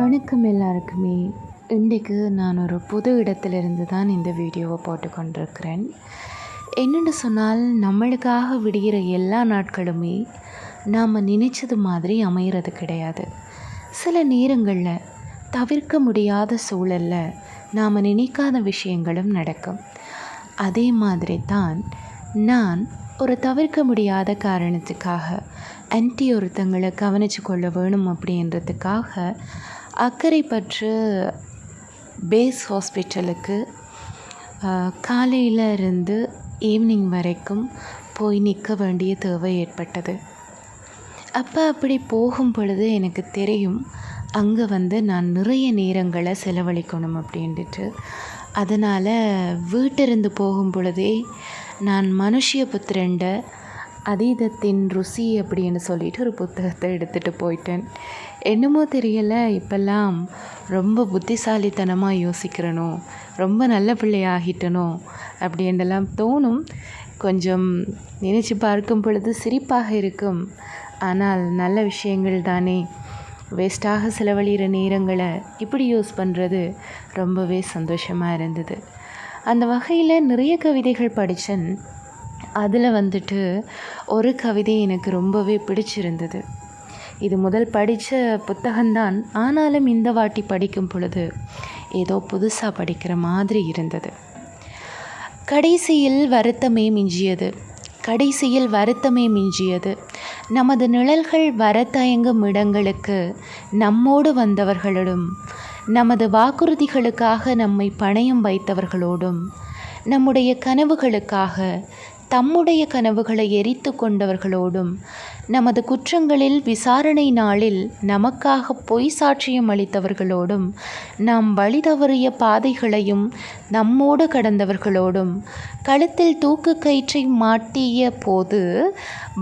வணக்கம் எல்லாருக்குமே. இன்றைக்கு நான் ஒரு புது இடத்துலேருந்து தான் இந்த வீடியோவை போட்டு கொண்டிருக்கிறேன் என்னென்னு சொன்னால் நம்மளுக்காக விடுகிற எல்லா நாட்களுமே நாம் நினைச்சது மாதிரி அமைகிறது கிடையாது. சில நேரங்களில் தவிர்க்க முடியாத சூழலில் நாம் நினைக்காத விஷயங்களும் நடக்கும். அதே மாதிரி தான் நான் ஒரு தவிர்க்க முடியாத காரணத்துக்காக ஆன்ட்டி ஒருத்தங்களை கவனித்து கொள்ள வேணும் அப்படின்றதுக்காக அக்கறைப்பற்று பேஸ் ஹாஸ்பிட்டலுக்கு காலையில் இருந்து ஈவினிங் வரைக்கும் போய் நிற்க வேண்டிய தேவை ஏற்பட்டது. அப்போ அப்படி போகும் பொழுது எனக்கு தெரியும் அங்கே வந்து நான் நிறைய நேரங்களை செலவழிக்கணும் அப்படின்ட்டு அதனால் வீட்டிலிருந்து போகும் பொழுதே நான் மனுஷிய புத்திரண்ட அதீதத்தின் ருசி அப்படின்னு சொல்லிட்டு ஒரு புத்தகத்தை எடுத்துகிட்டு போயிட்டேன். என்னமோ தெரியலை இப்போல்லாம் ரொம்ப புத்திசாலித்தனமாக யோசிக்கிறனோ ரொம்ப நல்ல பிள்ளையாகிட்டனோ அப்படின்றலாம் தோணும். கொஞ்சம் நினச்சி பார்க்கும் பொழுது சிரிப்பாக இருக்கும். ஆனால் நல்ல விஷயங்கள் தானே. வேஸ்ட்டாக செலவழிகிற நேரங்களை இப்படி யூஸ் பண்ணுறது ரொம்பவே சந்தோஷமாக இருந்தது. அந்த வகையில் நிறைய கவிதைகள் படித்தேன் அதில் வந்துட்டு ஒரு கவிதை எனக்கு ரொம்பவே பிடிச்சிருந்தது. இது முதல் படித்த புத்தகம்தான். ஆனாலும் இந்த வாட்டி படிக்கும் பொழுது ஏதோ புதுசாக படிக்கிற மாதிரி இருந்தது. கடைசியில் வருத்தமே மிஞ்சியது. கடைசியில் வருத்தமே மிஞ்சியது. நமது நிழல்கள் வர தயங்கும் இடங்களுக்கு நம்மோடு வந்தவர்களிடம் நமது வாக்குறுதிகளுக்காக நம்மை பணயம் வைத்தவர்களோடும் நம்முடைய கனவுகளுக்காக தம்முடைய கனவுகளை எரித்து கொண்டவர்களோடும் நமது குற்றங்களில் விசாரணை நாளில் நமக்காக பொய் சாட்சியம் அளித்தவர்களோடும் நாம் வழி தவறிய பாதைகளையும் நம்மோடு கடந்தவர்களோடும் கழுத்தில் தூக்கு கயிற்றை மாட்டிய போது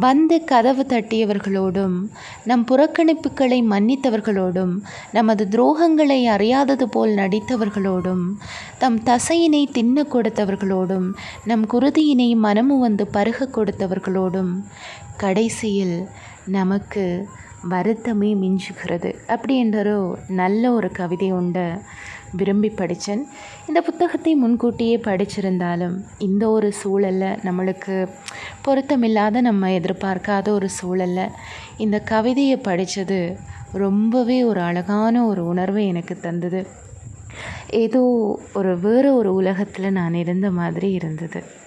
வந்து கதவு தட்டியவர்களோடும் நம் புறக்கணிப்புகளை மன்னித்தவர்களோடும் நமது துரோகங்களை அறியாதது போல் நடித்தவர்களோடும் தம் தசையினை தின்ன கொடுத்தவர்களோடும் நம் குருதியினை மனமு வந்து பருக கொடுத்தவர்களோடும் கடைசியில் நமக்கு வருத்தமே மிஞ்சுகிறது. அப்படின்ற நல்ல ஒரு கவிதை உண்டு. விரும்பி படித்தேன். இந்த புத்தகத்தை முன்கூட்டியே படிச்சிருந்தாலும் இந்த ஒரு சூழலில் நம்மளுக்கு பொருத்தமில்லாத நம்ம எதிர்பார்க்காத ஒரு சூழலில் இந்த கவிதையை படித்தது ரொம்பவே ஒரு அழகான ஒரு உணர்வை எனக்கு தந்தது. ஏதோ ஒரு வேறு ஒரு உலகத்தில் நான் இருந்த மாதிரி இருந்தது.